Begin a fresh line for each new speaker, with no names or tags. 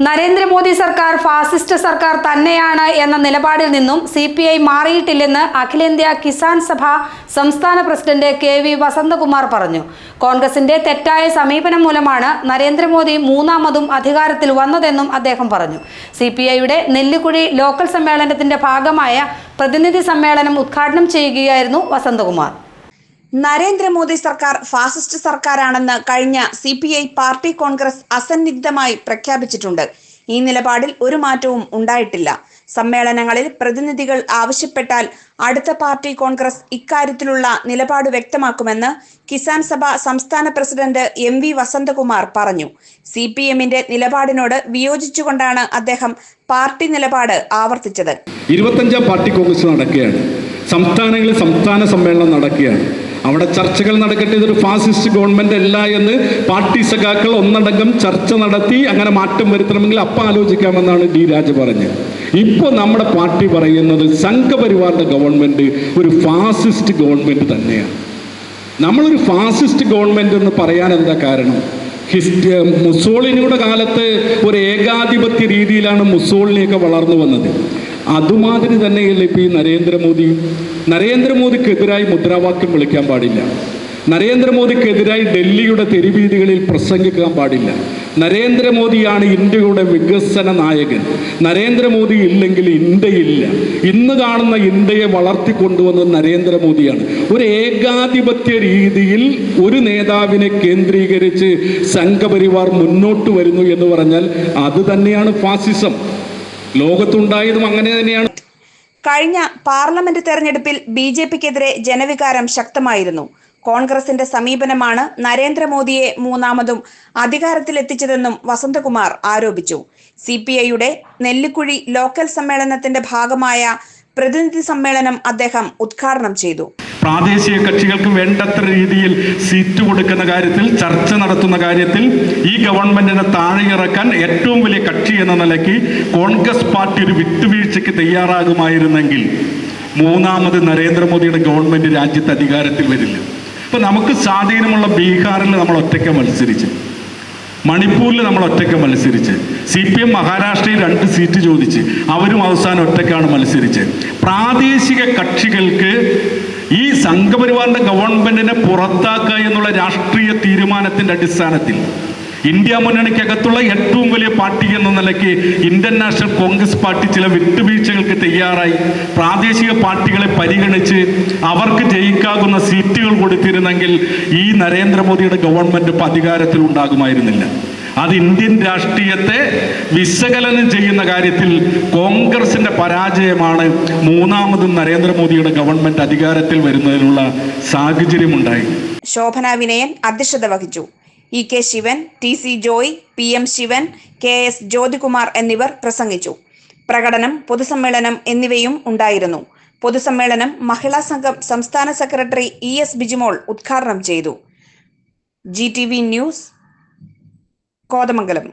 നരേന്ദ്രമോദി സർക്കാർ ഫാസിസ്റ്റ് സർക്കാർ തന്നെയാണ് എന്ന നിലപാടിൽ നിന്നും സി പി ഐ മാറിയിട്ടില്ലെന്ന് അഖിലേന്ത്യാ കിസാൻ സഭ സംസ്ഥാന പ്രസിഡന്റ് കെ വി വസന്തകുമാർ പറഞ്ഞു. കോൺഗ്രസിന്റെ തെറ്റായ സമീപനം മൂലമാണ് നരേന്ദ്രമോദി മൂന്നാമതും അധികാരത്തിൽ വന്നതെന്നും അദ്ദേഹം പറഞ്ഞു. സി പി ഐയുടെ നെല്ലിക്കുഴി ലോക്കൽ സമ്മേളനത്തിന്റെ ഭാഗമായ പ്രതിനിധി സമ്മേളനം ഉദ്ഘാടനം ചെയ്യുകയായിരുന്നു വസന്തകുമാർ.
നരേന്ദ്രമോദി സർക്കാർ ഫാസിസ്റ്റ് സർക്കാരാണെന്ന് കഴിഞ്ഞ C P I party congress അസന്നിഗ്ധമായി പ്രഖ്യാപിച്ചിട്ടുണ്ട്. ഈ നിലപാടിൽ ഒരു മാറ്റവും ഉണ്ടായിട്ടില്ല. സമ്മേളനങ്ങളിൽ പ്രതിനിധികൾ ആവശ്യപ്പെട്ടാൽ അടുത്ത പാർട്ടി കോൺഗ്രസ് ഇക്കാര്യത്തിലുള്ള നിലപാട് വ്യക്തമാക്കുമെന്ന് കിസാൻ സഭ സംസ്ഥാന പ്രസിഡന്റ് എം വി വസന്തകുമാർ പറഞ്ഞു. സി പി എമ്മിന്റെ നിലപാടിനോട് വിയോജിച്ചുകൊണ്ടാണ് അദ്ദേഹം പാർട്ടി നിലപാട് ആവർത്തിച്ചത്.
ഇരുപത്തഞ്ചാം പാർട്ടി കോൺഗ്രസ് നടക്കുകയാണ്. സംസ്ഥാനങ്ങളിൽ സംസ്ഥാന സമ്മേളനം നടക്കുകയാണ്. അവിടെ ചർച്ചകൾ നടക്കട്ടെ ഇതൊരു ഫാസിസ്റ്റ് ഗവൺമെന്റ് അല്ല എന്ന് പാർട്ടി സഖാക്കൾ ഒന്നടങ്കം ചർച്ച നടത്തി അങ്ങനെ മാറ്റം വരുത്തണമെങ്കിൽ അപ്പം ആലോചിക്കാമെന്നാണ് ഡി രാജ പറഞ്ഞത്. ഇപ്പോൾ നമ്മുടെ പാർട്ടി പറയുന്നത് സംഘപരിവാറിന്റെ ഗവൺമെന്റ് ഒരു ഫാസിസ്റ്റ് ഗവൺമെന്റ് തന്നെയാണ്. നമ്മളൊരു ഫാസിസ്റ്റ് ഗവൺമെന്റ് എന്ന് പറയാൻ എന്താ കാരണം? ഹിസ്റ്റ് മുസോളിനിയുടെ കാലത്ത് ഒരു ഏകാധിപത്യ രീതിയിലാണ് മുസോളിനിയൊക്കെ വളർന്നു വന്നത്. അതുമാതിരി തന്നെയല്ലേ ഇപ്പോൾ ഈ നരേന്ദ്രമോദി? നരേന്ദ്രമോദിക്കെതിരായി മുദ്രാവാക്യം വിളിക്കാൻ പാടില്ല. നരേന്ദ്രമോദിക്കെതിരായി ഡൽഹിയുടെ തെരുവീതികളിൽ പ്രസംഗിക്കാൻ പാടില്ല. നരേന്ദ്രമോദിയാണ് ഇന്ത്യയുടെ വികസന നായകൻ. നരേന്ദ്രമോദി ഇല്ലെങ്കിൽ ഇന്ത്യയില്ല. ഇന്ന് കാണുന്ന ഇന്ത്യയെ വളർത്തിക്കൊണ്ടുവന്നത് നരേന്ദ്രമോദിയാണ്. ഒരു ഏകാധിപത്യ രീതിയിൽ ഒരു നേതാവിനെ കേന്ദ്രീകരിച്ച് സംഘപരിവാർ മുന്നോട്ട് വരുന്നു എന്ന് പറഞ്ഞാൽ അത് തന്നെയാണ് ഫാസിസം. ലോകത്തുണ്ടായതും അങ്ങനെ തന്നെയാണ്.
കഴിഞ്ഞ പാർലമെന്റ് തെരഞ്ഞെടുപ്പിൽ ബി ജെ പിക്കെതിരെ ജനവികാരം ശക്തമായിരുന്നു. കോൺഗ്രസിന്റെ സമീപനമാണ് നരേന്ദ്രമോദിയെ മൂന്നാമതും അധികാരത്തിലെത്തിച്ചതെന്നും വസന്തകുമാർ ആരോപിച്ചു. സി പി ഐയുടെ നെല്ലിക്കുഴി ലോക്കൽ സമ്മേളനത്തിന്റെ ഭാഗമായ പ്രതിനിധി സമ്മേളനം അദ്ദേഹം ഉദ്ഘാടനം ചെയ്തു.
പ്രാദേശിക കക്ഷികൾക്ക് വേണ്ടത്ര രീതിയിൽ സീറ്റ് കൊടുക്കുന്ന കാര്യത്തിൽ ചർച്ച നടത്തുന്ന കാര്യത്തിൽ ഈ ഗവൺമെന്റിനെ താഴെ ഇറക്കാൻ ഏറ്റവും വലിയ കക്ഷി എന്ന നിലയ്ക്ക് കോൺഗ്രസ് പാർട്ടി ഒരു വിട്ടുവീഴ്ചയ്ക്ക് തയ്യാറാകുമായിരുന്നെങ്കിൽ മൂന്നാമത് നരേന്ദ്രമോദിയുടെ ഗവൺമെന്റ് രാജ്യത്ത് അധികാരത്തിൽ വരില്ല. ഇപ്പൊ നമുക്ക് സ്വാധീനമുള്ള ബീഹാറിൽ നമ്മൾ ഒറ്റയ്ക്ക് മത്സരിച്ച് മണിപ്പൂരിൽ നമ്മൾ ഒറ്റയ്ക്ക് മത്സരിച്ച്. സി പി എം മഹാരാഷ്ട്രയിൽ രണ്ട് സീറ്റ് ചോദിച്ച്. അവരും അവസാനം ഒറ്റയ്ക്കാണ് മത്സരിച്ച്. പ്രാദേശിക കക്ഷികൾക്ക് ഈ സംഘപരിവാറിന്റെ ഗവൺമെന്റിനെ പുറത്താക്കുക എന്നുള്ള രാഷ്ട്രീയ തീരുമാനത്തിന്റെ അടിസ്ഥാനത്തിൽ ഇന്ത്യ മുന്നണിക്കകത്തുള്ള ഏറ്റവും വലിയ പാർട്ടി എന്ന നിലയ്ക്ക് ഇന്ത്യൻ നാഷണൽ കോൺഗ്രസ് പാർട്ടി ചില വിട്ടുവീഴ്ചകൾക്ക് തയ്യാറായി. പ്രാദേശിക പാർട്ടികളെ പരിഗണിച്ച് അവർക്ക് ജയിക്കാകുന്ന സീറ്റുകൾ കൊടുത്തിരുന്നെങ്കിൽ ഈ നരേന്ദ്രമോദിയുടെ ഗവൺമെന്റ് ഇപ്പം അധികാരത്തിൽ ഉണ്ടാകുമായിരുന്നില്ല. അത് ഇന്ത്യൻ രാഷ്ട്രീയത്തെ വിശകലനം ചെയ്യുന്ന കാര്യത്തിൽ കോൺഗ്രസിന്റെ പരാജയമാണ് മൂന്നാമതും നരേന്ദ്രമോദിയുടെ ഗവൺമെന്റ് അധികാരത്തിൽ വരുന്നതിനുള്ള സാഹചര്യമുണ്ടായി.
ശോഭന വിനയൻ അധ്യക്ഷത വഹിച്ചു. E K Sivan T C Joy P M Sivan K S Jyothikumar എന്നിവർ പ്രസംഗിച്ചു. പ്രകടനം പൊതുസമ്മേളനം എന്നിവയും ഉണ്ടായിരുന്നു. പൊതുസമ്മേളനം മഹിളാ സംഘം സംസ്ഥാന സെക്രട്ടറി ഇ എസ് ബിജിമോൾ ഉദ്ഘാടനം ചെയ്തു. G T V news Kothamangalam.